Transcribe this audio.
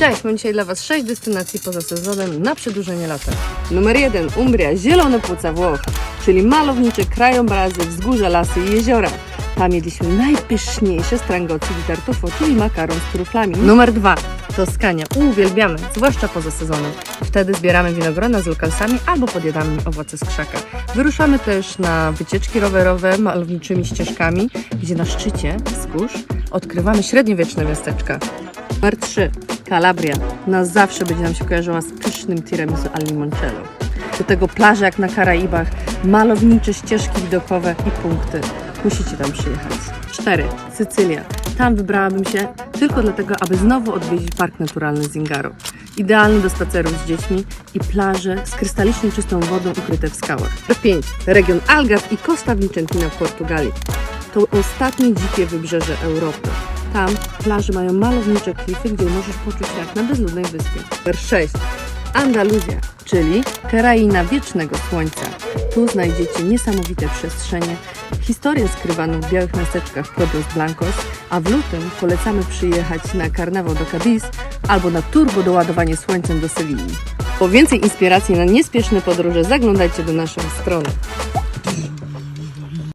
Cześć, mam dzisiaj dla Was 6 destynacji poza sezonem na przedłużenie lata. Numer 1 Umbria, zielone płuca Włoch, czyli malownicze krajobrazy, wzgórza, lasy i jeziora. Tam jedliśmy najpyszniejsze strangoci di tartufo, czyli makaron z truflami. Numer 2 Toskania, uwielbiamy, zwłaszcza poza sezonem. Wtedy zbieramy winogrona z lokalsami albo podjadamy owoce z krzaka. Wyruszamy też na wycieczki rowerowe malowniczymi ścieżkami, gdzie na szczycie wzgórz odkrywamy średniowieczne miasteczka. Numer 3. Kalabria. Na zawsze będzie nam się kojarzyła z pysznym tiramisu al limoncello. Do tego plaże jak na Karaibach, malownicze ścieżki widokowe i punkty. Musicie tam przyjechać. 4. Sycylia. Tam wybrałabym się tylko dlatego, aby znowu odwiedzić Park Naturalny Zingaro. Idealny do spacerów z dziećmi i plaże z krystalicznie czystą wodą ukryte w skałach. 5. Region Algarve i Costa Vicentina w Portugalii. To ostatnie dzikie wybrzeże Europy. Tam plaże mają malownicze klify, gdzie możesz poczuć jak na bezludnej wyspie. Numer 6. Andaluzja, czyli kraina wiecznego słońca. Tu znajdziecie niesamowite przestrzenie, historię skrywaną w białych miasteczkach Pueblos Blancos, a w lutym polecamy przyjechać na karnawał do Cadiz albo na turbo doładowanie słońcem do Sewilli. Po więcej inspiracji na niespieszne podróże zaglądajcie do naszej strony.